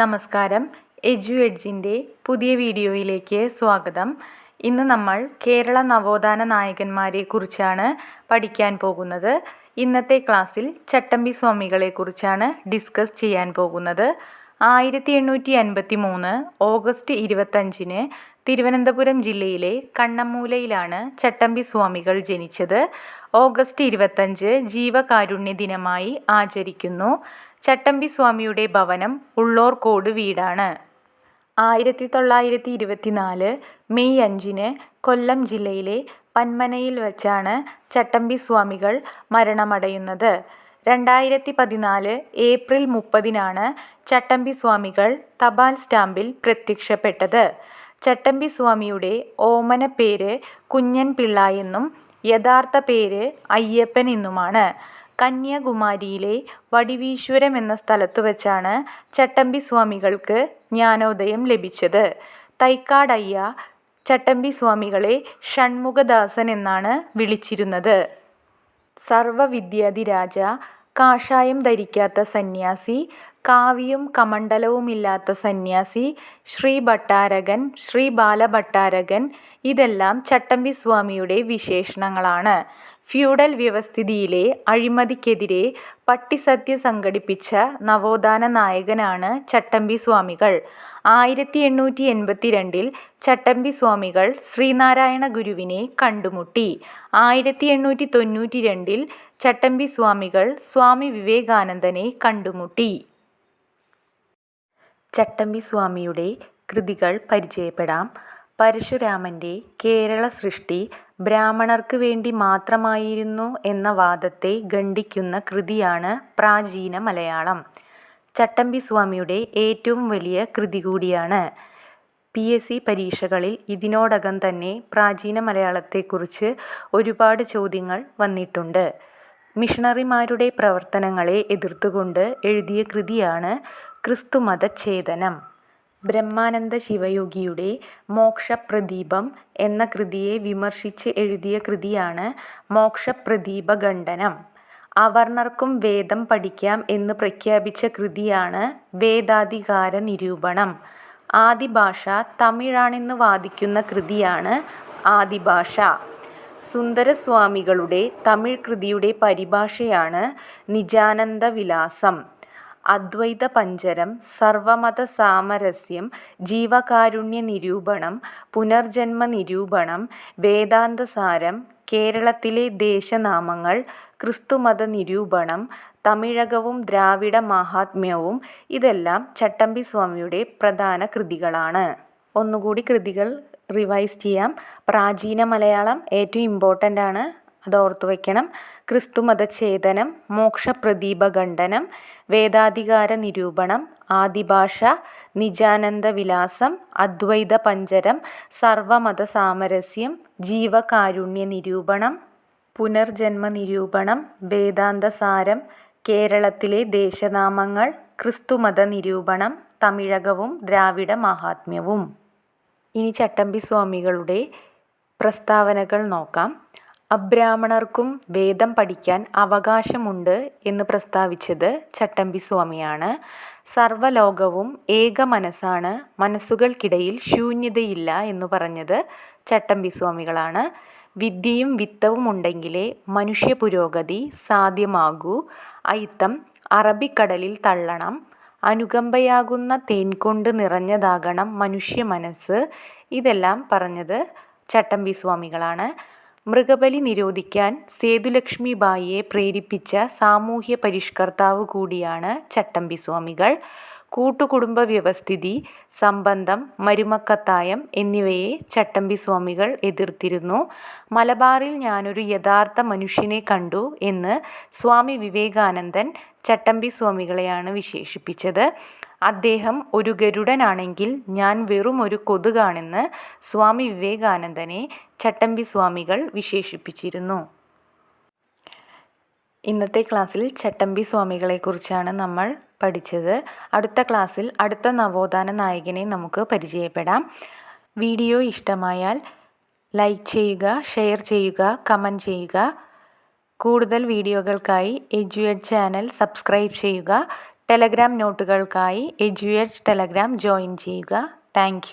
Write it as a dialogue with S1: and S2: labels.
S1: നമസ്കാരം. എജു എഡ്ജിന്റെ പുതിയ വീഡിയോയിലേക്ക് സ്വാഗതം. ഇന്ന് നമ്മൾ കേരള നവോത്ഥാന നായകന്മാരെ കുറിച്ചാണ് പഠിക്കാൻ പോകുന്നത്. ഇന്നത്തെ ക്ലാസ്സിൽ ചട്ടമ്പി സ്വാമികളെ കുറിച്ചാണ് ഡിസ്കസ് ചെയ്യാൻ പോകുന്നത്. ആയിരത്തി എണ്ണൂറ്റി അൻപത്തി മൂന്ന് ഓഗസ്റ്റ് ഇരുപത്തഞ്ചിന് തിരുവനന്തപുരം ജില്ലയിലെ കണ്ണമ്മൂലയിലാണ് ചട്ടമ്പി സ്വാമികൾ ജനിച്ചത്. ഓഗസ്റ്റ് ഇരുപത്തഞ്ച് ജീവകാരുണ്യ ദിനമായി ആചരിക്കുന്നു. ചട്ടമ്പി സ്വാമിയുടെ ഭവനം ഉള്ളോർക്കോട് വീടാണ്. ആയിരത്തി തൊള്ളായിരത്തി ഇരുപത്തിനാല് മെയ് അഞ്ചിന് കൊല്ലം ജില്ലയിലെ പന്മനയിൽ വച്ചാണ് ചട്ടമ്പി സ്വാമികൾ മരണമടയുന്നത്. രണ്ടായിരത്തി പതിനാല് ഏപ്രിൽ മുപ്പതിനാണ് ചട്ടമ്പി സ്വാമികൾ തപാൽ സ്റ്റാമ്പിൽ പ്രത്യക്ഷപ്പെട്ടത്. ചട്ടമ്പി സ്വാമിയുടെ ഓമന പേര് കുഞ്ഞൻ പിള്ള എന്നും യഥാർത്ഥ പേര് അയ്യപ്പൻ എന്നുമാണ്. കന്യാകുമാരിയിലെ വടിവീശ്വരം എന്ന സ്ഥലത്തു വച്ചാണ് ചട്ടമ്പി സ്വാമികൾക്ക് ജ്ഞാനോദയം ലഭിച്ചത്. തൈക്കാടയ്യ ചട്ടമ്പി സ്വാമികളെ ഷൺമുഖദാസൻ എന്നാണ് വിളിച്ചിരുന്നത്. സർവവിദ്യാധിരാജ കാഷായം ധരിക്കാത്ത സന്യാസി കാവിയും കമണ്ഡലവുമില്ലാത്ത സന്യാസി ശ്രീ ഭട്ടാരകൻ ശ്രീ ബാലഭട്ടാരകൻ ഇതെല്ലാം ചട്ടമ്പി സ്വാമിയുടെ വിശേഷണങ്ങളാണ്. ഫ്യൂഡൽ വ്യവസ്ഥിതിയിലെ അഴിമതിക്കെതിരെ പട്ടിസദ്യ സംഘടിപ്പിച്ച നവോത്ഥാന നായകനാണ് ചട്ടമ്പി സ്വാമികൾ. ആയിരത്തി എണ്ണൂറ്റി എൺപത്തി രണ്ടിൽ ചട്ടമ്പി സ്വാമികൾ ശ്രീനാരായണ ഗുരുവിനെ കണ്ടുമുട്ടി. ആയിരത്തി എണ്ണൂറ്റി തൊണ്ണൂറ്റി രണ്ടിൽ ചട്ടമ്പി സ്വാമികൾ സ്വാമി വിവേകാനന്ദനെ കണ്ടുമുട്ടി. ചട്ടമ്പി സ്വാമിയുടെ കൃതികൾ പരിചയപ്പെടാം. പരശുരാമന്റെ കേരള സൃഷ്ടി ബ്രാഹ്മണർക്ക് വേണ്ടി മാത്രമായിരുന്നു എന്ന വാദത്തെ ഖണ്ഡിക്കുന്ന കൃതിയാണ് പ്രാചീന മലയാളം. ചട്ടമ്പി സ്വാമിയുടെ ഏറ്റവും വലിയ കൃതി കൂടിയാണ്. പി. എസ്. സി. പരീക്ഷകളിൽ ഇതിനോടകം തന്നെ പ്രാചീന മലയാളത്തെക്കുറിച്ച് ഒരുപാട് ചോദ്യങ്ങൾ വന്നിട്ടുണ്ട്. മിഷണറിമാരുടെ പ്രവർത്തനങ്ങളെ എതിർത്തുകൊണ്ട് എഴുതിയ കൃതിയാണ് ക്രിസ്തുമതഛേദനം ബ്രഹ്മാനന്ദ ശിവയോഗിയുടെ മോക്ഷപ്രദീപം എന്ന കൃതിയെ വിമർശിച്ച് എഴുതിയ കൃതിയാണ് മോക്ഷപ്രദീപഖണ്ഡനം. അവർണർക്കും വേദം പഠിക്കാം എന്ന് പ്രഖ്യാപിച്ച കൃതിയാണ് വേദാധികാര നിരൂപണം ആദിഭാഷ തമിഴാണെന്ന് വാദിക്കുന്ന കൃതിയാണ് ആദിഭാഷ. സുന്ദരസ്വാമികളുടെ തമിഴ് കൃതിയുടെ പരിഭാഷയാണ് നിജാനന്ദ വിലാസം അദ്വൈത പഞ്ചരം സർവമത സാമരസ്യം ജീവകാരുണ്യ നിരൂപണം പുനർജന്മ നിരൂപണം വേദാന്തസാരം കേരളത്തിലെ ദേശനാമങ്ങൾ ക്രിസ്തുമത നിരൂപണം തമിഴകവും ദ്രാവിഡ മഹാത്മ്യവും ഇതെല്ലാം ചട്ടമ്പി സ്വാമിയുടെ പ്രധാന കൃതികളാണ്. ഒന്നുകൂടി കൃതികൾ റിവൈസ് ചെയ്യാം. പ്രാചീന മലയാളം ഏറ്റവും ഇമ്പോർട്ടന്റ് ആണ്. അത് ഓർത്തു വയ്ക്കണം ക്രിസ്തുമതഛേദനം മോക്ഷപ്രദീപഖണ്ഡനം വേദാധികാര നിരൂപണം ആദിഭാഷ നിജാനന്ദ വിലാസം അദ്വൈത പഞ്ചരം സർവമത സാമരസ്യം ജീവകാരുണ്യ നിരൂപണം പുനർജന്മ നിരൂപണം വേദാന്തസാരം കേരളത്തിലെ ദേശനാമങ്ങൾ ക്രിസ്തുമത നിരൂപണം തമിഴകവും ദ്രാവിഡ മഹാത്മ്യവും ഇനി ചട്ടമ്പി സ്വാമികളുടെ പ്രസ്താവനകൾ നോക്കാം. അബ്രാഹ്മണർക്കും വേദം പഠിക്കാൻ അവകാശമുണ്ട് എന്ന് പ്രസ്താവിച്ചത് ചട്ടമ്പി സ്വാമിയാണ്. സർവലോകവും ഏക മനസ്സാണ്. മനസ്സുകൾക്കിടയിൽ ശൂന്യതയില്ല എന്ന് പറഞ്ഞത് ചട്ടമ്പി സ്വാമികളാണ്. വിദ്യയും വിത്തവും ഉണ്ടെങ്കിലേ മനുഷ്യ പുരോഗതി സാധ്യമാകൂ. അയിത്തം അറബിക്കടലിൽ തള്ളണം. അനുകമ്പയാകുന്ന തേൻകൊണ്ട് നിറഞ്ഞതാകണം മനുഷ്യ മനസ്സ്. ഇതെല്ലാം പറഞ്ഞത് ചട്ടമ്പി സ്വാമികളാണ്. മൃഗബലി നിരോധിക്കാൻ സേതുലക്ഷ്മി ബായിയെ പ്രേരിപ്പിച്ച സാമൂഹ്യ പരിഷ്കർത്താവ് കൂടിയാണ് ചട്ടമ്പി സ്വാമികൾ. കൂട്ടുകുടുംബ വ്യവസ്ഥിതി സംബന്ധം മരുമക്കത്തായം എന്നിവയെ ചട്ടമ്പി സ്വാമികൾ എതിർത്തിരുന്നു. മലബാറിൽ ഞാനൊരു യഥാർത്ഥ മനുഷ്യനെ കണ്ടു എന്ന് സ്വാമി വിവേകാനന്ദൻ ചട്ടമ്പി സ്വാമികളെയാണ് വിശേഷിപ്പിച്ചത്. അദ്ദേഹം ഒരു ഗരുഡനാണെങ്കിൽ ഞാൻ വെറും ഒരു കൊതുകാണെന്ന് സ്വാമി വിവേകാനന്ദനെ ചട്ടമ്പി സ്വാമികൾ വിശേഷിപ്പിച്ചിരുന്നു. ഇന്നത്തെ ക്ലാസ്സിൽ ചട്ടമ്പി സ്വാമികളെക്കുറിച്ചാണ് നമ്മൾ പഠിച്ചത്. അടുത്ത ക്ലാസ്സിൽ അടുത്ത നവോത്ഥാന നായകനെ നമുക്ക് പരിചയപ്പെടാം. വീഡിയോ ഇഷ്ടമായാൽ ലൈക്ക് ചെയ്യുക ഷെയർ ചെയ്യുക കമന്റ് ചെയ്യുക. കൂടുതൽ വീഡിയോകൾക്കായി എഡ്യൂഎഡ് ചാനൽ സബ്സ്ക്രൈബ് ചെയ്യുക. ടെലഗ്രാം നോട്ടുകൾക്കായി എജ്യുഎച്ച് ടെലഗ്രാം ജോയിൻ ചെയ്യുക. താങ്ക്